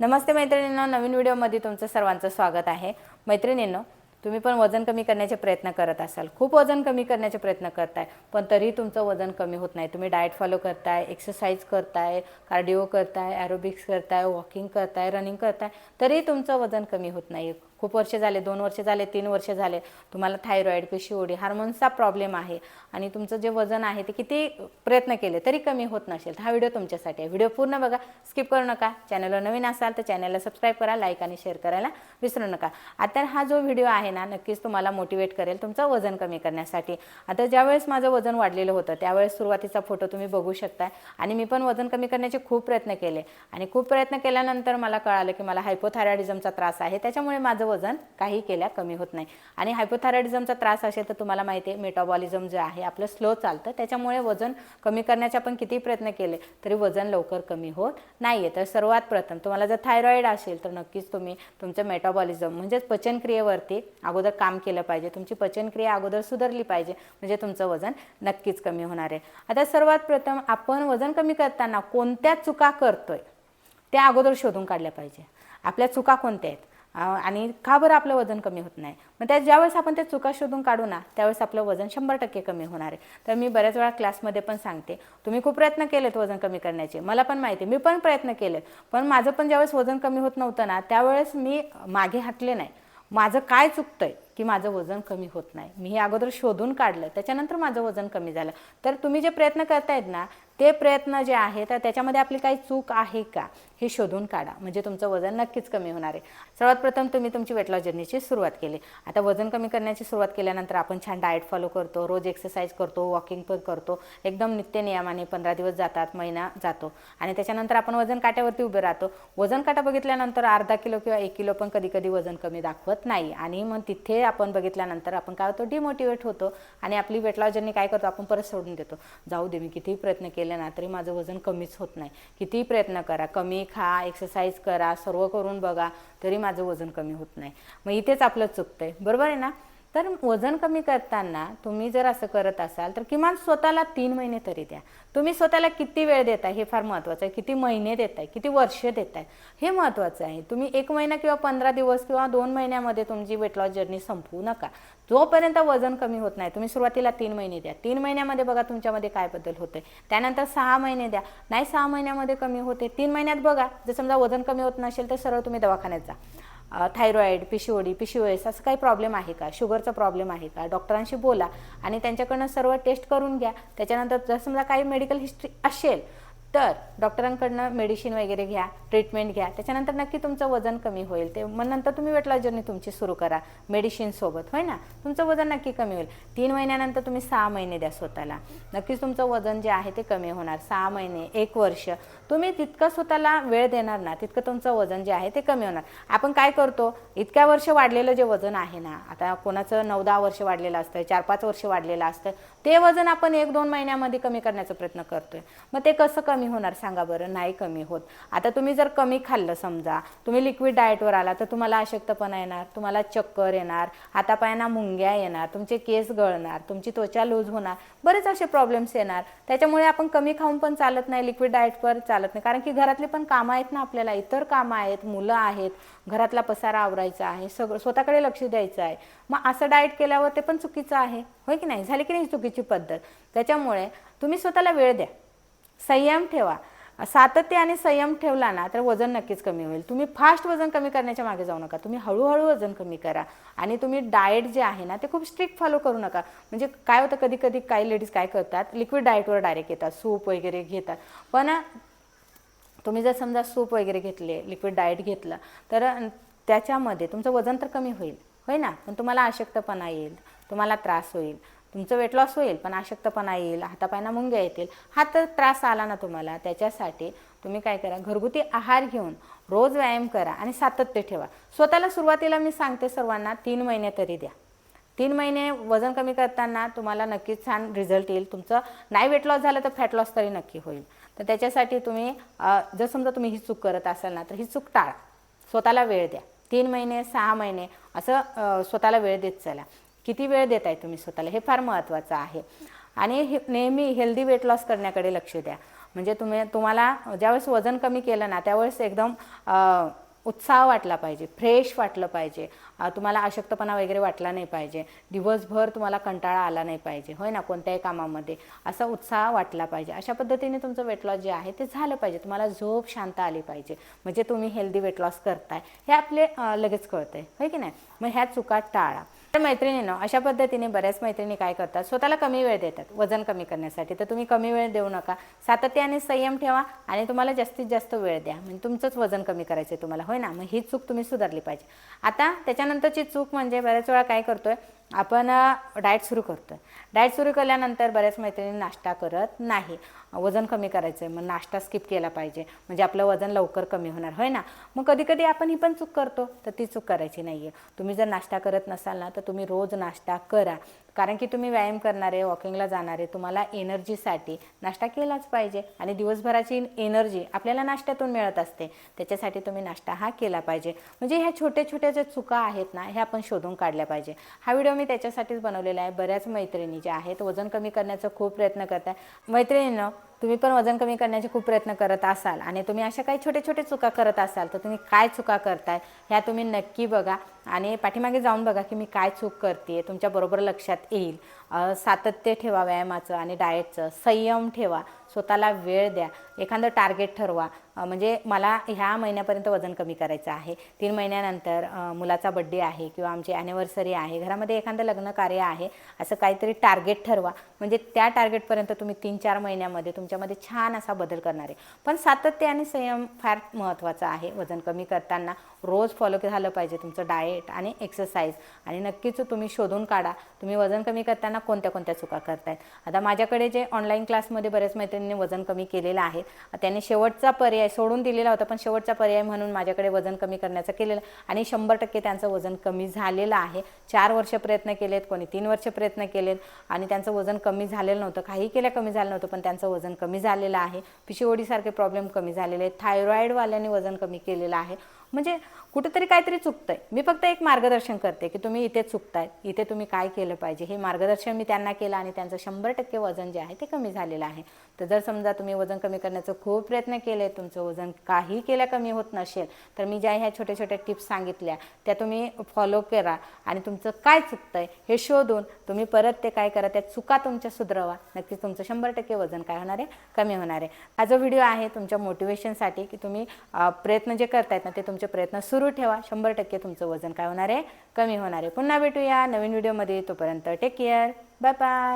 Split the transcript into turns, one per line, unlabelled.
नमस्ते मैत्रिणींनो नवीन व्हिडिओमध्ये तुमचं सर्वांचं स्वागत आहे. मैत्रिणींनो तुम्ही पण वजन कमी करण्याचे प्रयत्न करत असाल. खूप वजन कमी करण्याचे प्रयत्न करताय पण तरी तुमचं वजन कमी होत नाही. तुम्ही डाएट फॉलो करताय एक्सरसाइज करताय कार्डिओ करताय ॲरोबिक्स करताय वॉकिंग करताय रनिंग करताय तरी तुमचं वजन कमी होत नाही खूप वर्ष झाले दोन वर्ष झाले तीन वर्ष झाले तुम्हाला थायरॉईड पेशीओडी हार्मोन्सचा प्रॉब्लेम आहे आणि तुमचं जे वजन आहे ते किती प्रयत्न केले तरी कमी होत नसेल. हा व्हिडिओ तुमच्यासाठी आहे. व्हिडिओ पूर्ण बघा स्किप करू नका. चॅनलवर नवीन असाल तर चॅनलला सबस्क्राईब करा लाईक आणि शेअर करायला विसरू नका. आता हा जो व्हिडिओ आहे ना नक्कीच तुम्हाला मोटिवेट करेल तुमचं वजन कमी करण्यासाठी. आता ज्यावेळेस माझं वजन वाढलेलं होतं त्यावेळेस सुरुवातीचा फोटो तुम्ही बघू शकताय आणि मी पण वजन कमी करण्याचे खूप प्रयत्न केले आणि खूप प्रयत्न केल्यानंतर मला कळालं की मला हायपोथायरॉइडिझमचा त्रास आहे. त्याच्यामुळे माझं वजन काही केल्या कमी होत नाही. आणि हायपोथायरॉइडिझमचा त्रास असेल तर तुम्हाला माहिती आहे मेटाबॉलिझम जे आहे आपलं स्लो चालतं. त्याच्यामुळे वजन कमी करण्याचे आपण किती प्रयत्न केले तरी वजन लवकर कमी होत नाही आहे तर सर्वात प्रथम तुम्हाला जर थायरॉईड असेल तर नक्कीच तुम्ही तुमचं मेटाबॉलिझम म्हणजेच पचनक्रियेवरती अगोदर काम केलं पाहिजे. तुमची पचनक्रिया अगोदर सुधारली पाहिजे म्हणजे तुमचं वजन नक्कीच कमी होणार आहे. आता सर्वात प्रथम आपण वजन कमी करताना कोणत्या चुका करतोय त्या अगोदर शोधून काढल्या पाहिजे. आपल्या चुका कोणत्या आहेत? आणि का बरं आपलं वजन कमी होत नाही? मग त्या ज्यावेळेस आपण त्या चुका शोधून काढू ना त्यावेळेस आपलं वजन शंभर टक्के कमी होणार आहे. तर मी बऱ्याच वेळा क्लासमध्ये पण सांगते तुम्ही खूप प्रयत्न केलेत वजन कमी करण्याचे. मला पण माहिती आहे मी पण प्रयत्न केले पण माझं पण ज्यावेळेस वजन कमी होत नव्हतं ना त्यावेळेस मी मागे हटले नाही. माझं काय चुकतंय की माझं वजन कमी होत नाही? मी हे अगोदर शोधून काढलं त्याच्यानंतर माझं वजन कमी झालं. तर तुम्ही जे प्रयत्न करतायत ना ते प्रयत्न जे आहे तर त्याच्यामध्ये आपली काही चूक आहे का हे शोधून काढा. म्हणजे तुमचं वजन नक्कीच कमी होणार आहे. सर्वात प्रथम तुम्ही तुमची वेट लॉस जर्नीची सुरुवात केली. आता वजन कमी करण्याची सुरुवात केल्यानंतर आपण छान डाएट फॉलो करतो रोज एक्सरसाइज करतो वॉकिंग पण करतो. एकदम नित्य नियमाने पंधरा दिवस जातात महिना जातो. आणि त्याच्यानंतर आपण वजन काट्यावरती उभे राहतो. वजन काटा बघितल्यानंतर अर्धा किलो किंवा एक किलो पण कधी कधी वजन कमी दाखवत नाही. आणि मग तिथे आपण बघितल्यानंतर आपण काय होतो डिमोटिवेट होतो. आणि आपली वेट लॉस जर्नी काय करतो आपण परत सोडून देतो. जाऊ दे मी कितीही प्रयत्न केले ना तरी माझं वजन कमीच होत नाही. कितीही प्रयत्न करा कमी खा एक्सरसाइज करा सर्व करून बघा तरी माझं वजन कमी होत नाही. मग इथेच आपलं चुकतंय. बरोबर आहे ना? तर वजन कमी करताना तुम्ही जर असं करत असाल तर किमान स्वतःला तीन महिने तरी द्या. तुम्ही स्वतःला किती वेळ देताय हे फार महत्त्वाचं आहे. किती महिने देताय किती वर्ष देताय हे महत्त्वाचं आहे. तुम्ही एक महिना किंवा पंधरा दिवस किंवा दोन महिन्यामध्ये तुमची वेट लॉस जर्नी संपवू नका. जोपर्यंत वजन कमी होत नाही तुम्ही सुरुवातीला तीन महिने द्या. तीन महिन्यामध्ये बघा तुमच्यामध्ये काय बदल होते त्यानंतर सहा महिने द्या. नाही सहा महिन्यामध्ये कमी होते तीन महिन्यात बघा. जर समजा वजन कमी होत नसेल तर सरळ तुम्ही दवाखान्यात जा. थायरॉईड पिशिओडी पिशिओएस असं काही प्रॉब्लेम आहे का? शुगरचा प्रॉब्लेम आहे का? डॉक्टरांशी बोला आणि त्यांच्याकडनं सर्व टेस्ट करून घ्या. त्याच्यानंतर जर समजा काही मेडिकल हिस्ट्री असेल तर डॉक्टरांकडनं मेडिसिन वगैरे घ्या ट्रीटमेंट घ्या. त्याच्यानंतर नक्की तुमचं वजन कमी होईल. ते मग नंतर तुम्ही वेट लॉस जर्नी तुमची सुरू करा मेडिसिनसोबत होय ना? तुमचं वजन नक्की कमी होईल. तीन महिन्यानंतर तुम्ही सहा महिने द्या स्वतःला. नक्कीच तुमचं वजन जे आहे ते कमी होणार. सहा महिने एक वर्ष. तुम्ही तितकं स्वतःला वेळ देणार ना तितकं तुमचं वजन जे आहे ते कमी होणार. आपण काय करतो? इतक्या वर्ष वाढलेलं जे वजन आहे ना आता कोणाचं नऊ दहा वर्ष वाढलेलं असतं चार पाच वर्ष वाढलेलं असतं ते वजन आपण एक दोन महिन्यामध्ये कमी करण्याचा प्रयत्न करतोय. मग ते कसं कमी होणार सांगा बरं नाही कमी होत. आता तुम्ही जर कमी खाल्लं समजा तुम्ही लिक्विड डाएटवर आला तर तुम्हाला अशक्तपणा येणार तुम्हाला चक्कर येणार हातापायांना मुंग्या येणार तुमचे केस गळणार तुमची त्वचा लूज होणार बरेच असे प्रॉब्लेम्स येणार. त्याच्यामुळे आपण कमी खाऊन पण चालत नाही लिक्विड डाएटवर चालत नाही. कारण की घरातले पण कामं आहेत ना आपल्याला इतर कामं आहेत मुलं आहेत घरातला पसारा आवरायचा आहे सगळं स्वतःकडे लक्ष द्यायचं आहे. मग असं डाएट केल्यावर ते पण चुकीचं आहे. होय की नाही? झाली की नाही चुकीची पद्धत? त्याच्यामुळे तुम्ही स्वतःला वेळ द्या. संयम ठेवा. सातत्य आणि संयम ठेवला ना तर वजन नक्कीच कमी होईल. तुम्ही फास्ट वजन कमी करण्याच्या मागे जाऊ नका. तुम्ही हळूहळू वजन कमी करा. आणि तुम्ही डाएट जे आहे ना ते खूप स्ट्रिक्ट फॉलो करू नका. म्हणजे काय होतं कधी कधी काही लेडीज काय करतात लिक्विड डाएटवर डायरेक्ट येतात सूप वगैरे घेतात. पण तुम्ही जर समजा सूप वगैरे घेतले लिक्विड डाएट घेतलं तर त्याच्यामध्ये तुमचं वजन तर कमी होईल. होय ना? पण तुम्हाला अशक्तपणा येईल. तुम्हाला त्रास होईल. तुमचं वेट लॉस होईल पण अशक्तपणा येईल हातापायांना मुंग्या येतील. हा तर त्रास आला ना तुम्हाला त्याच्यासाठी तुम्ही काय करा घरगुती आहार घेऊन रोज व्यायाम करा आणि सातत्य ठेवा. स्वतःला सुरुवातीला मी सांगते सर्वांना तीन महिने तरी द्या. तीन महिने वजन कमी करताना तुम्हाला नक्कीच छान रिझल्ट येईल. तुमचं नाही वेट लॉस झालं तर फॅट लॉस तरी नक्की होईल. तर त्याच्यासाठी तुम्ही जर समजा तुम्ही ही चूक करत असाल ना तर ही चूक टाळा. स्वतःला वेळ द्या. तीन महिने सहा महिने असं स्वतःला वेळ देत चला. किती वेळ देत आहे तुम्ही स्वतःला? हे फार महत्त्वाचं आहे. आणि हे नेहमी हेल्दी वेट लॉस करण्याकडे लक्ष द्या. म्हणजे तुम्ही तुम्हाला ज्यावेळेस वजन कमी केलं ना त्यावेळेस एकदम उत्साह वाटला पाहिजे फ्रेश वाटलं पाहिजे. तुम्हाला अशक्तपणा वगैरे वाटला नाही पाहिजे. दिवसभर तुम्हाला कंटाळा आला नाही पाहिजे. होय ना कोणत्याही कामामध्ये. असा उत्साह वाटला पाहिजे. अशा पद्धतीने तुमचं वेट लॉस जे आहे ते झालं पाहिजे. तुम्हाला झोप शांत आली पाहिजे. म्हणजे तुम्ही हेल्दी वेट लॉस करताय. हे आपले लगेच कळतंय. होय की नाही? मग ह्या चुका टाळा. तर मैत्रिणीनं अशा पद्धतीने बऱ्याच मैत्रिणी काय करतात? स्वतःला कमी वेळ देतात वजन कमी करण्यासाठी. तर तुम्ही कमी वेळ देऊ नका. सातत्याने संयम ठेवा आणि तुम्हाला जास्तीत जास्त वेळ द्या. म्हणजे तुमचंच वजन कमी करायचं आहे तुम्हाला. होय ना? मग ही चूक तुम्ही सुधारली पाहिजे. आता त्याच्यानंतरची चूक म्हणजे बऱ्याच वेळा काय करतोय? आपण डाएट सुरू करतो डाएट सुरू केल्यानंतर बऱ्याच मैत्रिणी नाश्ता करत नाही. वजन कमी करायचं आहे मग नाश्ता स्किप केला पाहिजे. म्हणजे आपलं वजन लवकर कमी होणार होय ना? मग कधीकधी आपण ही पण चूक करतो तर ती चूक करायची नाही आहे तुम्ही जर नाश्ता करत नसाल ना तर तुम्ही रोज नाश्ता करा. कारण की तुम्ही व्यायाम करणारे वॉकिंगला जाणारे तुम्हाला एनर्जीसाठी नाश्ता केलाच पाहिजे. आणि दिवसभराची एनर्जी आपल्याला नाश्त्यातून मिळत असते. त्याच्यासाठी तुम्ही नाश्ता हा केला पाहिजे. म्हणजे ह्या छोट्या छोट्या ज्या चुका आहेत ना ह्या आपण शोधून काढल्या पाहिजे. हा व्हिडिओ मी त्याच्यासाठीच बनवलेला आहे. बऱ्याच मैत्रिणी ज्या आहेत वजन कमी करण्याचा खूप प्रयत्न करत आहे मैत्रिणीनं तुम्ही पण वजन कमी करण्याचे खूप प्रयत्न करत असाल आणि तुम्ही अशा काही छोटे छोटे चुका करत असाल तर तुम्ही काय चुका करताय ह्या तुम्ही नक्की बघा आणि पाठीमागे जाऊन बघा की मी काय चूक करते तुमच्याबरोबर लक्षात येईल. सातत्य ठेवा व्यायामाचं आणि डाएटचं संयम ठेवा स्वतःला वेळ द्या एखादं टार्गेट ठरवा. म्हणजे मला ह्या महिन्यापर्यंत वजन कमी करायचं आहे. तीन महिन्यानंतर मुलाचा बड्डे आहे किंवा आमची ॲनिव्हर्सरी आहे घरामध्ये एखादं लग्न कार्य आहे असं काहीतरी टार्गेट ठरवा. म्हणजे त्या टार्गेटपर्यंत तुम्ही तीन चार महिन्यामध्ये तुमच्यामध्ये छान असा बदल करणार आहे. पण सातत्य आणि संयम फार महत्त्वाचा आहे वजन कमी करताना. रोज फॉलो झालं पाहिजे तुमचं डाएट आणि एक्सरसाइज आणि नक्कीच तुम्ही शोधून काढा. तुम्ही वजन कमी करताना कोणत्या कोणत्या चुका करतायत? आता माझ्याकडे जे ऑनलाईन क्लासमध्ये बऱ्याच मैत्रिणींनी वजन कमी केलेलं आहे त्यांनी शेवटचा पर्याय सोडून दिलेला होता पण शेवटचा पर्याय म्हणून माझ्याकडे वजन कमी करण्याचा केलेला आणि शंभर टक्के त्यांचं वजन कमी झालेलं आहे. चार वर्ष प्रयत्न केलेत कोणी तीन वर्ष प्रयत्न केलेत आणि त्यांचं वजन कमी झालेलं नव्हतं. काही केल्या कमी झालं नव्हतं पण त्यांचं वजन कमी झालेलं आहे. पिशिओडीसारखे प्रॉब्लेम कमी झालेले आहेत. थायरॉईडवाल्याने वजन कमी केलेलं आहे. म्हणजे कुठेतरी काहीतरी चुकतंय. मी फक्त एक मार्गदर्शन करते की तुम्ही इथे चुकताय. इथे तुम्ही काय केलं पाहिजे? हे मार्गदर्शन मी त्यांना केलं आणि त्यांचं शंभर टक्के वजन जे आहे ते कमी झालेलं आहे. तर जर समजा तुम्ही वजन कमी करण्याचा खूप प्रयत्न केले तुमचं वजन काही केल्या कमी होत नसेल तर मी ज्या ह्या छोट्या छोट्या टिप्स सांगितल्या त्या तुम्ही फॉलो करा आणि तुमचं काय चुकतंय हे शोधून तुम्ही परत ते काय करा त्या चुका तुमच्या सुधरवा. नक्कीच तुमचं शंभर टक्के वजन काय होणार आहे? कमी होणार आहे. हा जो व्हिडिओ आहे तुमच्या मोटिवेशनसाठी की तुम्ही प्रयत्न जे करतायत ना ते तुमच्या करण्याचे प्रयत्न सुरू ठेवा. शंभर टक्के तुमचं वजन काय होणार आहे? कमी होणार आहे. पुन्हा भेटूया नवीन व्हिडिओमध्ये. तोपर्यंत टेक केअर बाय बाय